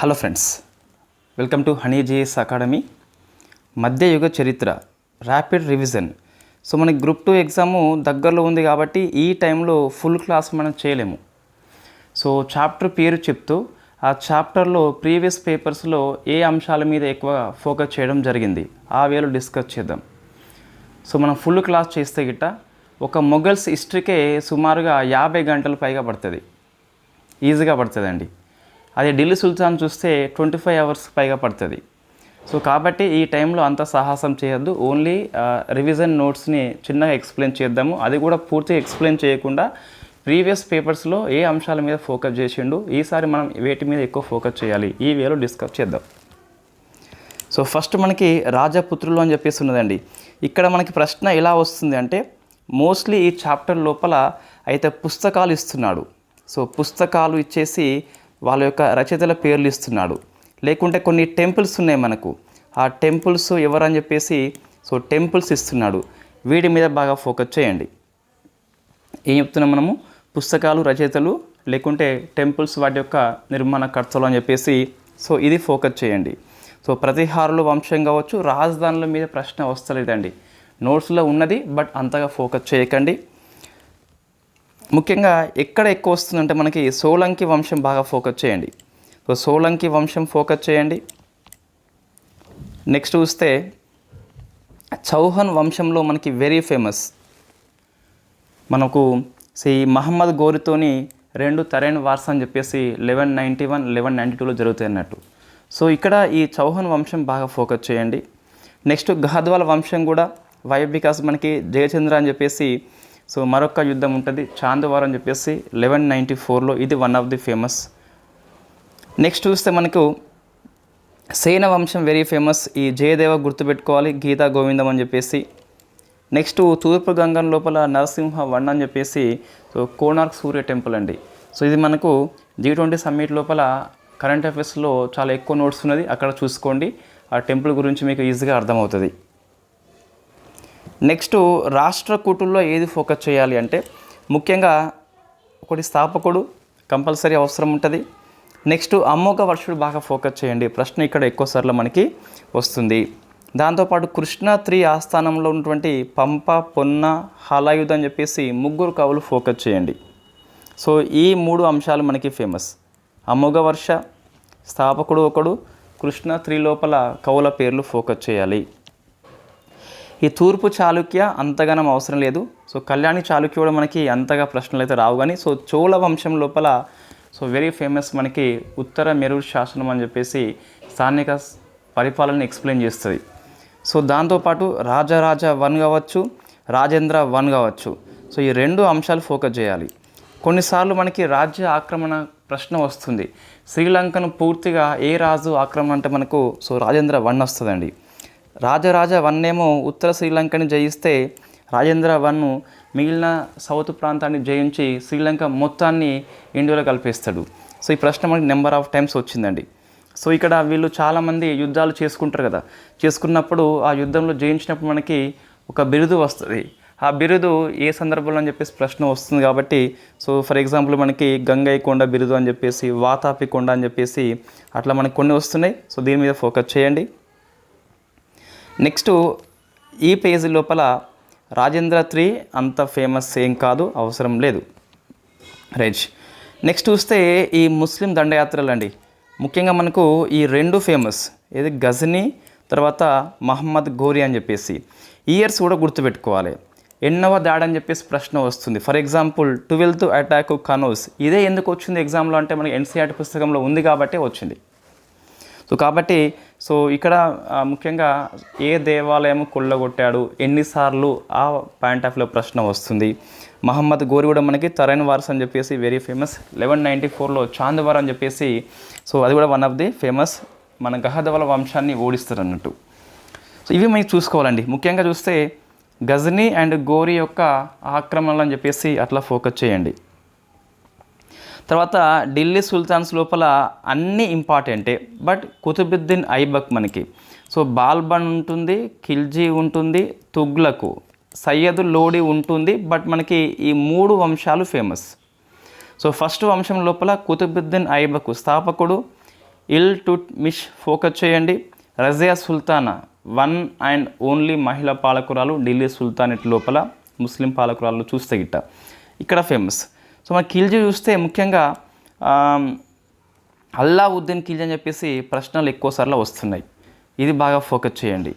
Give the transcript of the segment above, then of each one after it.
Hello friends welcome to Honey JS academy మధ్యయుగ చరిత్ర rapid revision so మనకి group two exam దగ్గరలో ఉంది కాబట్టి ఈ టైంలో ఫుల్ క్లాస్ మనం చేయలేము. సో చాప్టర్ పేరు చెప్తూ ఆ చాప్టర్లో ప్రీవియస్ పేపర్స్లో ఏ అంశాల మీద ఎక్కువ ఫోకస్ చేయడం జరిగింది ఆ వేలో డిస్కస్ చేద్దాం. సో మనం ఫుల్ క్లాస్ చేస్తే గిట్ట ఒక మొఘల్స్ హిస్టరీకే సుమారుగా యాభై గంటలు పైగా పడుతుంది. ఈజీగా పడుతుందండి. అదే ఢిల్లీ సుల్తాన్ చూస్తే ట్వంటీ ఫైవ్ అవర్స్ పైగా పడుతుంది. సో కాబట్టి ఈ టైంలో అంత సాహసం చేయొద్దు. ఓన్లీ రివిజన్ నోట్స్ని చిన్నగా ఎక్స్ప్లెయిన్ చేద్దాము. అది కూడా పూర్తిగా ఎక్స్ప్లెయిన్ చేయకుండా ప్రీవియస్ పేపర్స్లో ఏ అంశాల మీద ఫోకస్ చేసిండు ఈసారి మనం వేటి మీద ఎక్కువ ఫోకస్ చేయాలి ఈ వేలో డిస్కస్ చేద్దాం. సో ఫస్ట్ మనకి రాజపుత్రులు అని చెప్పేసి ఉన్నదండి. ఇక్కడ మనకి ప్రశ్న ఎలా వస్తుంది అంటే మోస్ట్లీ ఈ చాప్టర్ లోపల అయితే పుస్తకాలు ఇస్తున్నాడు. సో పుస్తకాలు ఇచ్చేసి వాళ్ళ యొక్క రచయితల పేర్లు ఇస్తున్నాడు. లేకుంటే కొన్ని టెంపుల్స్ ఉన్నాయి మనకు. ఆ టెంపుల్స్ ఎవరని చెప్పేసి సో టెంపుల్స్ ఇస్తున్నాడు. వీటి మీద బాగా ఫోకస్ చేయండి. ఏం చెప్తున్నాం మనము? పుస్తకాలు రచయితలు లేకుంటే టెంపుల్స్ వాటి యొక్క నిర్మాణ అని చెప్పేసి సో ఇది ఫోకస్ చేయండి. సో ప్రతిహారులు వంశం కావచ్చు రాజధానుల మీద ప్రశ్న వస్తలేదండి. నోట్స్లో ఉన్నది బట్ అంతగా ఫోకస్ చేయకండి. ముఖ్యంగా ఎక్కడ ఎక్కువ వస్తుందంటే మనకి సోలంకి వంశం బాగా ఫోకస్ చేయండి. సో సోలంకి వంశం ఫోకస్ చేయండి. నెక్స్ట్ చూస్తే చౌహన్ వంశంలో మనకి వెరీ ఫేమస్ మనకు శ్రీ మహమ్మద్ గోరితోని రెండు తరైన వార్స్ అని చెప్పేసి eleven ninety one eleven ninety టూలో జరుగుతాయి అన్నట్టు. సో ఇక్కడ ఈ చౌహన్ వంశం బాగా ఫోకస్ చేయండి. నెక్స్ట్ గహద్వాల వంశం కూడా వై బికాస్ మనకి జయచంద్ర అని చెప్పేసి సో మరొక యుద్ధం ఉంటుంది చాందవార్ అని చెప్పేసి లెవెన్ నైంటీ ఫోర్లో ఇది one of the famous next చూస్తే మనకు సేన వంశం వెరీ ఫేమస్ ఈ జయదేవ గుర్తుపెట్టుకోవాలి గీతా గోవిందం అని చెప్పేసి. నెక్స్ట్ తూర్పు గంగం లోపల నరసింహ వన్ అని చెప్పేసి సో కోనార్క్ సూర్య టెంపుల్ అండి. సో ఇది మనకు జీ ట్వంటీ సమ్మిట్ లోపల కరెంట్ అఫైర్స్లో చాలా ఎక్కువ నోట్స్ ఉన్నది అక్కడ చూసుకోండి. ఆ టెంపుల్ గురించి మీకు ఈజీగా అర్థమవుతుంది. నెక్స్ట్ రాష్ట్ర కూటుల్లో ఏది ఫోకస్ చేయాలి అంటే ముఖ్యంగా ఒకటి స్థాపకుడు కంపల్సరీ అవసరం ఉంటుంది. నెక్స్ట్ అమ్మోఘ వర్షుడు బాగా ఫోకస్ చేయండి. ప్రశ్న ఇక్కడ ఎక్కువ సార్లు మనకి వస్తుంది. దాంతోపాటు కృష్ణ త్రీ ఆస్థానంలో ఉన్నటువంటి పంప పొన్న హలాయుధ్ అని చెప్పేసి ముగ్గురు కవులు ఫోకస్ చేయండి. సో ఈ మూడు అంశాలు మనకి ఫేమస్. అమోఘ వర్ష స్థాపకుడు ఒకడు కృష్ణ త్రీ లోపల కవుల పేర్లు ఫోకస్ చేయాలి. ఈ తూర్పు చాళుక్య అంతగానం అవసరం లేదు. సో కళ్యాణి చాళుక్య కూడా మనకి అంతగా ప్రశ్నలు అయితే రావు కానీ సో చోళ వంశం లోపల సో వెరీ ఫేమస్ మనకి ఉత్తర మెరూర్ శాసనం అని చెప్పేసి స్థానిక పరిపాలన ఎక్స్ప్లెయిన్ చేస్తుంది. సో దాంతోపాటు రాజరాజ వన్ కావచ్చు రాజేంద్ర వన్ కావచ్చు. సో ఈ రెండు అంశాలు ఫోకస్ చేయాలి. కొన్నిసార్లు మనకి రాజ్య ఆక్రమణ ప్రశ్న వస్తుంది. శ్రీలంకను పూర్తిగా ఏ రాజు ఆక్రమణ అంటే మనకు సో రాజేంద్ర వన్ వస్తుందండి. రాజరాజ వన్ ఏమో ఉత్తర శ్రీలంకని జయిస్తే రాజేంద్ర వన్ మిగిలిన సౌత్ ప్రాంతాన్ని జయించి శ్రీలంక మొత్తాన్ని ఇండియాలో కలిపేస్తాడు. సో ఈ ప్రశ్న మనకి నెంబర్ ఆఫ్ టైమ్స్ వచ్చిందండి. సో ఇక్కడ వీళ్ళు చాలామంది యుద్ధాలు చేసుకుంటారు కదా. చేసుకున్నప్పుడు ఆ యుద్ధంలో జయించినప్పుడు మనకి ఒక బిరుదు వస్తుంది. ఆ బిరుదు ఏ సందర్భంలో అని చెప్పేసి ప్రశ్న వస్తుంది కాబట్టి సో ఫర్ ఎగ్జాంపుల్ మనకి గంగై కొండ బిరుదు అని చెప్పేసి వాతాపి కొండ అని చెప్పేసి అట్లా మనకి కొన్ని వస్తున్నాయి. సో దీని మీద ఫోకస్ చేయండి. నెక్స్ట్ ఈ పేజీ లోపల రాజేంద్ర త్రీ అంత ఫేమస్ ఏం కాదు అవసరం లేదు. రైట్ నెక్స్ట్ చూస్తే ఈ ముస్లిం దండయాత్రలు అండి ముఖ్యంగా మనకు ఈ రెండు ఫేమస్. ఏది గజనీ తర్వాత మహమ్మద్ గోరి అని చెప్పేసి. ఇయర్స్ కూడా గుర్తుపెట్టుకోవాలి. ఎన్నవ దాడి అని చెప్పేసి ప్రశ్న వస్తుంది. ఫర్ ఎగ్జాంపుల్ ట్వెల్త్ అటాక్ కనోస్ ఇదే ఎందుకు వచ్చింది ఎగ్జామ్లో అంటే మనకి ఎన్సీఆర్టీ పుస్తకంలో ఉంది కాబట్టి వచ్చింది. సో కాబట్టి సో ఇక్కడ ముఖ్యంగా ఏ దేవాలయం కొల్లగొట్టాడు ఎన్నిసార్లు ఆ పాయింట్ ఆఫ్లో ప్రశ్న వస్తుంది. మహమ్మద్ గోరి కూడా మనకి తరైన వారస్ అని చెప్పేసి వెరీ ఫేమస్. లెవెన్ నైంటీ ఫోర్లో చాందవర్ అని చెప్పేసి సో అది కూడా వన్ ఆఫ్ ది ఫేమస్ మన గహదవల వంశాన్ని ఓడిస్తారు అన్నట్టు సో ఇవి మనం చూసుకోవాలండి. ముఖ్యంగా చూస్తే గజనీ అండ్ గోరి యొక్క ఆక్రమణలు అని చెప్పేసి అట్లా ఫోకస్ చేయండి. తర్వాత ఢిల్లీ సుల్తాన్స్ లోపల అన్నీ ఇంపార్టెంటే బట్ కుతుబుద్దీన్ ఐబక్ మనకి. సో బాల్బన్ ఉంటుంది ఖిల్జీ ఉంటుంది తుగ్లకు. సయ్యద్ లోడి ఉంటుంది బట్ మనకి ఈ మూడు వంశాలు ఫేమస్. సో ఫస్ట్ వంశం లోపల కుతుబుద్దీన్ ఐబక్ స్థాపకుడు ఇల్ టుట్ మిష్ ఫోకస్ చేయండి. Razia Sultana one and only మహిళా పాలకురాలు ఢిల్లీ సుల్తానేట్ లోపల ముస్లిం పాలకురాలు చూస్తే గిట్ట. ఇక్కడ ఫేమస్. సో మన ఖిల్జీ చూస్తే ముఖ్యంగా అల్లావుద్దీన్ ఖిల్జీ అని చెప్పేసి ప్రశ్నలు ఎక్కువ సార్లు వస్తున్నాయి. ఇది బాగా ఫోకస్ చేయండి.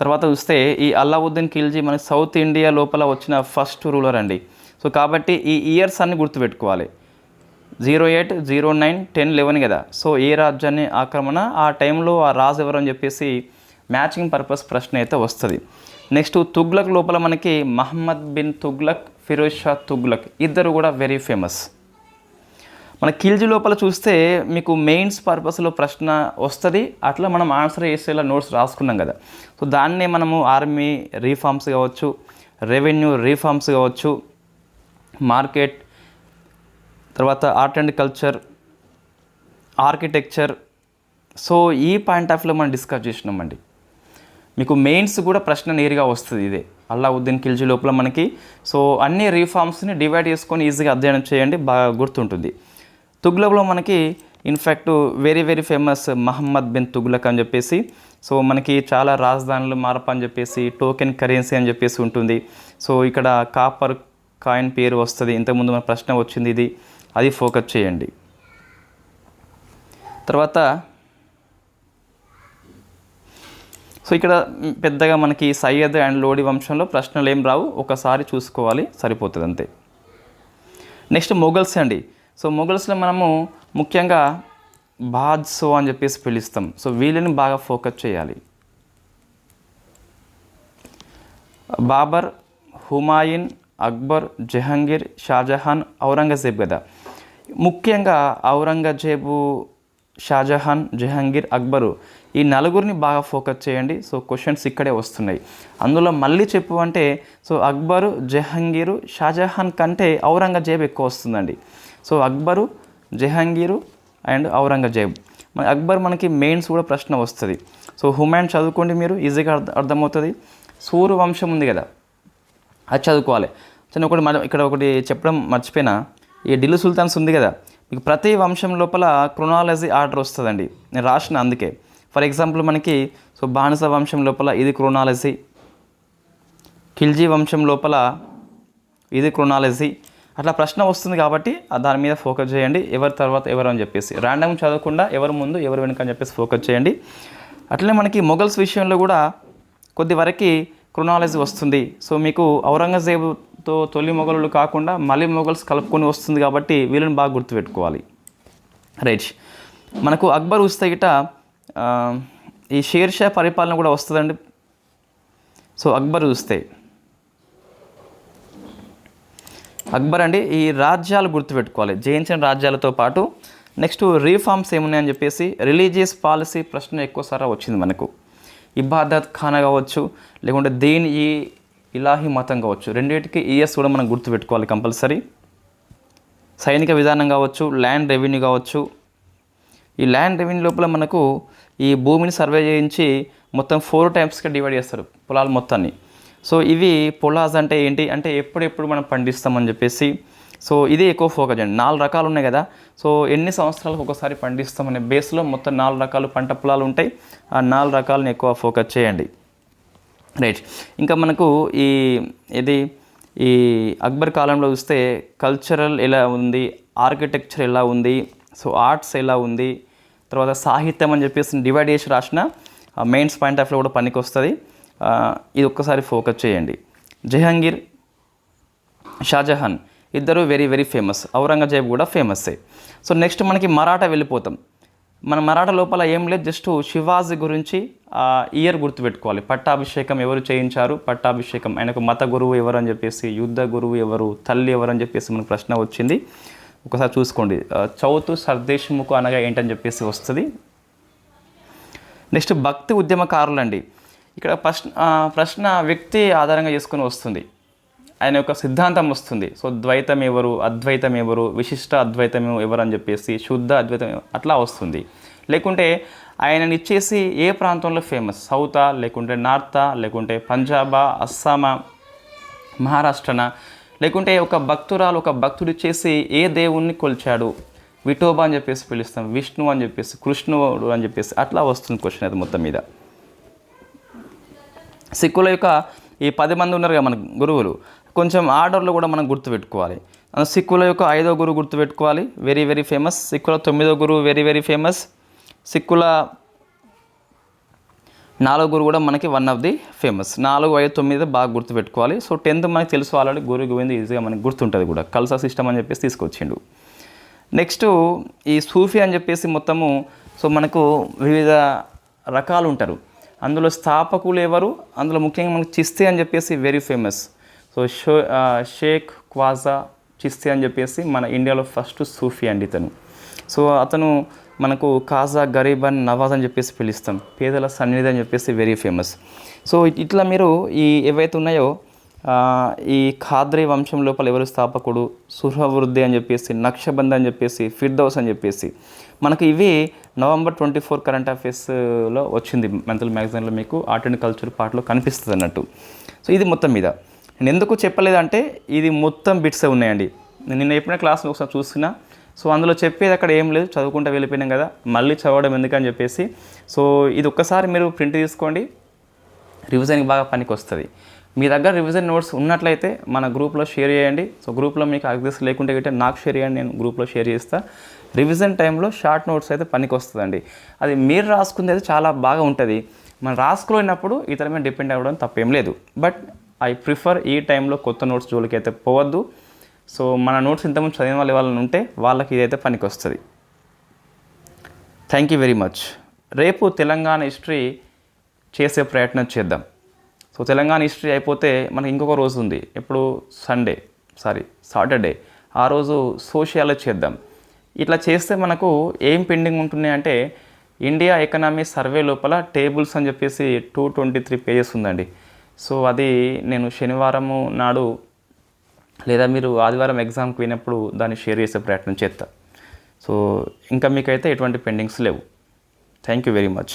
తర్వాత చూస్తే ఈ అల్లావుద్దీన్ ఖిల్జీ మన సౌత్ ఇండియా లోపల వచ్చిన ఫస్ట్ రూలర్ అండి. సో కాబట్టి ఈ ఇయర్స్ అన్ని గుర్తుపెట్టుకోవాలి. Zero eight zero nine ten eleven కదా. సో ఏ రాజ్యాన్ని ఆక్రమణ ఆ టైంలో ఆ రాజు ఎవరని అని చెప్పేసి మ్యాచింగ్ పర్పస్ ప్రశ్న అయితే వస్తుంది. నెక్స్ట్ తుగ్లక్ లోపల మనకి మహమ్మద్ బిన్ తుగ్లక్ ఫిరోజ్ షా తుగ్లక్ ఇద్దరు కూడా వెరీ ఫేమస్ మన కిల్జీ లోపల చూస్తే మీకు మెయిన్స్ పర్పస్లో ప్రశ్న వస్తుంది. అట్లా మనం ఆన్సర్ చేసేలా నోట్స్ రాసుకున్నాం కదా. సో దాన్నే మనము ఆర్మీ రీఫార్మ్స్ కావచ్చు రెవెన్యూ రీఫార్మ్స్ కావచ్చు మార్కెట్ తర్వాత art and culture architecture so ఈ పాయింట్ ఆఫ్ వ్యూలో మనం డిస్కస్ చేసినామండి. మీకు మెయిన్స్ కూడా ప్రశ్న నేరుగా వస్తుంది ఇదే. అల్లావుద్దీన్ ఖిల్జీ లోపల మనకి. సో అన్ని రీఫార్మ్స్ని డివైడ్ చేసుకొని ఈజీగా అధ్యయనం చేయండి బాగా గుర్తుంటుంది. తుగ్లక్లో మనకి in fact very very famous Mohammad bin Tughlaq అని చెప్పేసి సో మనకి చాలా రాజధానులు మార్పు అని చెప్పేసి టోకెన్ కరెన్సీ అని చెప్పేసి ఉంటుంది. సో ఇక్కడ కాపర్ కాయిన్ పేరు వస్తుంది. ఇంతకుముందు మన ప్రశ్న వచ్చింది ఇది. అది ఫోకస్ చేయండి. తర్వాత సో ఇక్కడ పెద్దగా మనకి సయ్యద్ అండ్ లోడి వంశంలో ప్రశ్నలు ఏం రావు. ఒకసారి చూసుకోవాలి. సరిపోతుంది అంతే. నెక్స్ట్ మొఘల్స్ అండి. సో మొఘల్స్లో మనము ముఖ్యంగా బాద్సో అని చెప్పేసి పిలుస్తాం. సో వీళ్ళని బాగా ఫోకస్ చేయాలి. బాబర్ హుమాయూన్ అక్బర్ జహంగీర్ షాజహాన్ ఔరంగజేబ్ కదా. ముఖ్యంగా ఔరంగజేబు షాజహాన్ జహంగీర్ అక్బరు ఈ నలుగురిని బాగా ఫోకస్ చేయండి. సో క్వశ్చన్స్ ఇక్కడే వస్తున్నాయి. అందులో మళ్ళీ చెప్పు అంటే సో అక్బరు జహంగీరు షాజహాన్ కంటే ఔరంగజేబ్ ఎక్కువ వస్తుందండి. So Akbar Jahangir and Aurangzeb. మన అక్బర్ మనకి మెయిన్స్ కూడా ప్రశ్న వస్తుంది. సో హుమాన్ చదువుకోండి మీరు ఈజీగా అర్థ అర్థమవుతుంది. సూరు వంశం ఉంది కదా అది చదువుకోవాలి. చిన్న ఒకటి మన ఇక్కడ ఒకటి చెప్పడం మర్చిపోయినా ఈ ఢిల్లీ సుల్తాన్స్ ఉంది కదా మీకు ప్రతి వంశం లోపల క్రొనాలజీ ఆర్డర్ వస్తుందండి. నేను రాసిన అందుకే. ఫర్ ఎగ్జాంపుల్ మనకి సో బానిస వంశం లోపల ఇది క్రోనాలజీ ఖిల్జీ వంశం లోపల ఇది క్రోనాలజీ అట్లా ప్రశ్న వస్తుంది కాబట్టి దాని మీద ఫోకస్ చేయండి. ఎవరి తర్వాత ఎవరు అని చెప్పేసి. ర్యాండమ్ చదవకుండా ఎవరు ముందు ఎవరు వెనుక అని చెప్పేసి ఫోకస్ చేయండి. అట్లనే మనకి మొఘల్స్ విషయంలో కూడా కొద్ది వరకు క్రొనాలజీ వస్తుంది. సో మీకు ఔరంగజేబుతో తొలి మొఘలు కాకుండా మళ్ళీ మొఘల్స్ కలుపుకొని వస్తుంది కాబట్టి వీళ్ళని బాగా గుర్తుపెట్టుకోవాలి. రైట్ మనకు అక్బర్ వస్తే గిట ఈ షేర్షా పరిపాలన కూడా వస్తుందండి. సో అక్బర్ చూస్తే. అక్బర్ అండి ఈ రాజ్యాలు గుర్తుపెట్టుకోవాలి. జయించిన రాజ్యాలతో పాటు నెక్స్ట్ రీఫార్మ్స్ ఏమున్నాయని చెప్పేసి రిలీజియస్ పాలసీ ప్రశ్న ఎక్కువసారి వచ్చింది మనకు. ఇబాదత్ ఖానా కావచ్చు లేకుంటే దేని ఈ ఇలాహి మతం కావచ్చు. రెండింటికి ఈఎస్ కూడా మనం గుర్తుపెట్టుకోవాలి కంపల్సరీ. సైనిక విధానం కావచ్చు ల్యాండ్ రెవెన్యూ కావచ్చు ఈ ల్యాండ్ రెవెన్యూ లోపల మనకు ఈ భూమిని సర్వే చేయించి మొత్తం ఫోర్ టైప్స్గా డివైడ్ చేస్తారు పొలాలు మొత్తాన్ని. సో ఇవి పొలాస్ అంటే ఏంటి? అంటే ఎప్పుడెప్పుడు మనం పండిస్తామని చెప్పేసి. సో ఇది ఎక్కువ ఫోకస్ అండి నాలుగు రకాలు ఉన్నాయి కదా. సో ఎన్ని సంవత్సరాలకు ఒకసారి పండిస్తామనే బేస్లో మొత్తం నాలుగు రకాలు పంట పొలాలు ఉంటాయి. ఆ నాలుగు రకాలను ఎక్కువ ఫోకస్ చేయండి. రైట్ ఇంకా మనకు ఈ ఇది ఈ అక్బర్ కాలంలో చూస్తే కల్చరల్ ఎలా ఉంది? ఆర్కిటెక్చర్ ఎలా ఉంది? సో ఆర్ట్స్ ఎలా ఉంది? తర్వాత సాహిత్యం అని చెప్పేసి డివైడ్ చేసి రాసిన మెయిన్స్ పాయింట్ ఆఫ్లో కూడా పనికి వస్తుంది. ఇది ఒక్కసారి ఫోకస్ చేయండి. జహాంగీర్ షాజహాన్ ఇద్దరు వెరీ వెరీ ఫేమస్ ఔరంగజేబ్ కూడా ఫేమస్సే సో నెక్స్ట్ మనకి మరాఠా వెళ్ళిపోతాం. మన మరాఠా లోపల ఏం లేదు జస్ట్ శివాజీ గురించి ఇయర్ గుర్తుపెట్టుకోవాలి. పట్టాభిషేకం ఎవరు చేయించారు పట్టాభిషేకం ఆయనకు మత గురువు ఎవరు అని చెప్పేసి యుద్ధ గురువు ఎవరు తల్లి ఎవరు అని చెప్పేసి మనకు ప్రశ్న వచ్చింది. ఒకసారి చూసుకోండి. చౌతు సర్దేశముఖు అనగా ఏంటని చెప్పేసి వస్తుంది. నెక్స్ట్ భక్తి ఉద్యమకారులు అండి ఇక్కడ ప్రశ్న ప్రశ్న వ్యక్తి ఆధారంగా చేసుకొని వస్తుంది. ఆయన యొక్క సిద్ధాంతం వస్తుంది. సో ద్వైతం ఎవరు అద్వైతం ఎవరు విశిష్ట అద్వైతం ఎవరు అని చెప్పేసి శుద్ధ అద్వైతం అట్లా వస్తుంది. లేకుంటే ఆయనని ఇచ్చేసి ఏ ప్రాంతంలో ఫేమస్ సౌతా లేకుంటే నార్తా లేకుంటే పంజాబా అస్సామా మహారాష్ట్రన? లేకుంటే ఒక భక్తురాలు ఒక భక్తుడు చేసి ఏ దేవుణ్ణి కొలిచాడు? విఠోబా అని చెప్పేసి పిలుస్తాం విష్ణు అని చెప్పేసి కృష్ణుడు అని చెప్పేసి అట్లా వస్తుంది క్వశ్చన్ అది మొత్తం మీద. సిక్కుల యొక్క ఈ పది మంది ఉన్నారు కదా మన గురువులు కొంచెం ఆర్డర్లు కూడా మనం గుర్తుపెట్టుకోవాలి. సిక్కుల యొక్క ఐదో గురువు గుర్తుపెట్టుకోవాలి వెరీ వెరీ ఫేమస్ సిక్కుల తొమ్మిదో గురువు వెరీ వెరీ ఫేమస్ సిక్కుల నాలుగు గురువు కూడా మనకి వన్ ఆఫ్ ది ఫేమస్ నాలుగు ఐదు తొమ్మిది బాగా గుర్తుపెట్టుకోవాలి. సో టెన్త్ మనకి తెలుసు ఆల్రెడీ గురు గోవింద్ ఈజీగా మనకి గుర్తుంటుంది కూడా. కల్సా సిస్టమ్ అని చెప్పేసి తీసుకొచ్చిండు. నెక్స్ట్ ఈ సూఫీ అని చెప్పేసి మొత్తము సో మనకు వివిధ రకాలు ఉంటారు. అందులో స్థాపకులు ఎవరు? అందులో ముఖ్యంగా మనకు చిస్తే అని చెప్పేసి వెరీ ఫేమస్ సో షో షేక్ క్వాజా చిస్తీ అని చెప్పేసి మన ఇండియాలో ఫస్ట్ సూఫీ అండి ఇతను. సో అతను మనకు కాజా గరీబ్ అండ్ నవాజ్ అని చెప్పేసి పిలుస్తాం. పేదల సన్నిధి అని చెప్పేసి వెరీ ఫేమస్ సో ఇట్లా మీరు ఈ ఏవైతే ఉన్నాయో ఈ ఖాద్రీ వంశం లోపల ఎవరు స్థాపకుడు? సుహవృద్ధి అని చెప్పేసి నక్షబంధ అని చెప్పేసి ఫిర్దౌస్ అని చెప్పేసి. మనకి ఇవి నవంబర్ ట్వంటీ ఫోర్ కరెంట్ అఫేర్స్లో వచ్చింది. మెంతల్ మ్యాగజైన్లో మీకు ఆర్ట్ అండ్ కల్చర్ పార్ట్లో కనిపిస్తుంది అన్నట్టు. సో ఇది మొత్తం మీద. నేను ఎందుకు చెప్పలేదంటే ఇది మొత్తం బిట్సే ఉన్నాయండి. నేను నిన్న చెప్పిన క్లాస్లో ఒకసారి చూసినా సో అందులో చెప్పేది అక్కడ ఏం లేదు చదువుకుంటూ వెళ్ళిపోయినాం కదా మళ్ళీ చదవడం ఎందుకని చెప్పేసి. సో ఇది ఒక్కసారి మీరు ప్రింట్ తీసుకోండి రివిజన్కి బాగా పనికి వస్తుంది. మీ దగ్గర రివిజన్ నోట్స్ ఉన్నట్లయితే మన గ్రూప్లో షేర్ చేయండి. సో గ్రూప్లో మీకు యాక్సెస్ లేకుంటే గిట్టే నాకు షేర్ చేయండి నేను గ్రూప్లో షేర్ చేస్తాను రివిజన్ టైంలో షార్ట్ నోట్స్ అయితే పనికి వస్తుందండి. అది మీరు రాసుకుంది అయితే చాలా బాగా ఉంటుంది. మనం రాసుకోలేనప్పుడు ఇతర మీద డిపెండ్ అవ్వడం తప్పేం లేదు. బట్ ఐ ప్రిఫర్ ఈ టైంలో కొత్త నోట్స్ జోలికి అయితే పోవద్దు. సో మన నోట్స్ ఇంతకుముందు చదివిన వాళ్ళు వాళ్ళని ఉంటే వాళ్ళకి ఇదైతే పనికి వస్తుంది థ్యాంక్ యూ వెరీ మచ్ రేపు తెలంగాణ హిస్టరీ చేసే ప్రయత్నం చేద్దాం. సో తెలంగాణ హిస్టరీ అయిపోతే మనకి ఇంకొక రోజు ఉంది. ఎప్పుడు? సండే సారీ సాటర్డే ఆ రోజు సోషియాలజీ చేద్దాం. ఇట్లా చేస్తే మనకు ఏం పెండింగ్ ఉంటున్నాయి అంటే ఇండియా ఎకనామీ సర్వే లోపల టేబుల్స్ అని చెప్పేసి టూ ట్వంటీ త్రీ పేజెస్ ఉందండి. సో అది నేను శనివారము నాడు లేదా మీరు ఆదివారం ఎగ్జామ్కి పోయినప్పుడు దాన్ని షేర్ చేసే ప్రయత్నం చేస్తా సో ఇంకా మీకైతే ఎటువంటి పెండింగ్స్ లేవు. Thank you very much